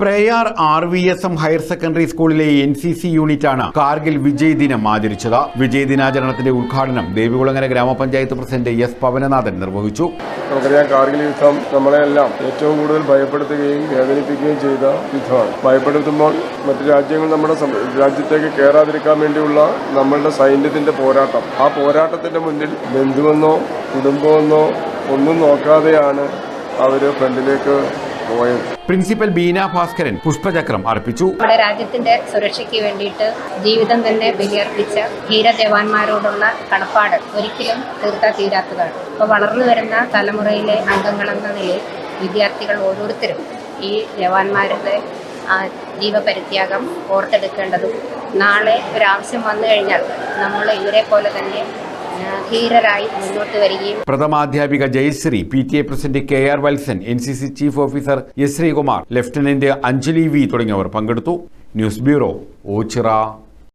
Prayar R V S M higher secondary സ്കൂളിലെ N C C യൂണിറ്റാണ് കാർഗിൽ വിജയ് ദിനം ആചരിച്ചത്. വിജയ് ദിനാചരണത്തിന്റെ ഉദ്ഘാടനം ദേവികുളങ്ങര ഗ്രാമപഞ്ചായത്ത് പ്രസിഡന്റ് എസ് പവനനാഥൻ നിർവഹിച്ചു. നമുക്കറിയാം കാർഗിൽ യുദ്ധം നമ്മളെല്ലാം ഏറ്റവും കൂടുതൽ ഭയപ്പെടുത്തുകയും വേദനിപ്പിക്കുകയും ചെയ്ത യുദ്ധമാണ്. ഭയപ്പെടുത്തുമ്പോൾ മറ്റ് രാജ്യങ്ങൾ നമ്മുടെ രാജ്യത്തേക്ക് കയറാതിരിക്കാൻ വേണ്ടിയുള്ള നമ്മളുടെ സൈന്യത്തിന്റെ പോരാട്ടം. ആ പോരാട്ടത്തിന്റെ മുന്നിൽ ബന്ധുവെന്നോ കുടുംബമെന്നോ ഒന്നും നോക്കാതെയാണ് അവർ ഫ്രണ്ടിലേക്ക് പോയത് പ്രിൻസിപ്പൽ ബീന ഭാസ്കരൻ പുഷ്പചക്രം അർപ്പിച്ചു. നമ്മുടെ രാജ്യത്തിന്റെ സുരക്ഷയ്ക്ക് വേണ്ടിയിട്ട് ജീവിതം തന്നെ ബലിയർപ്പിച്ച ധീര ജവാന്മാരോടുള്ള കടപ്പാട് ഒരിക്കലും തീർത്താ തീരാത്തതാണ് ഇപ്പോൾ വളർന്നു വരുന്ന തലമുറയിലെ അംഗങ്ങളെന്ന നിലയിൽ വിദ്യാർത്ഥികൾ ഓരോരുത്തരും ഈ ജവാന്മാരുടെ ആ ജീവപരിത്യാഗം ഓർത്തെടുക്കേണ്ടതും നാളെ ഒരാവശ്യം വന്നു കഴിഞ്ഞാൽ നമ്മൾ ഇവരെ പോലെ തന്നെ വരികയും പ്രഥമാധ്യാപിക Jayashree P T A president K R Valsan N C C chief officer S Sreekumar lieutenant Anjali V തുടങ്ങിയവർ പങ്കെടുത്തു. News bureau Ochira.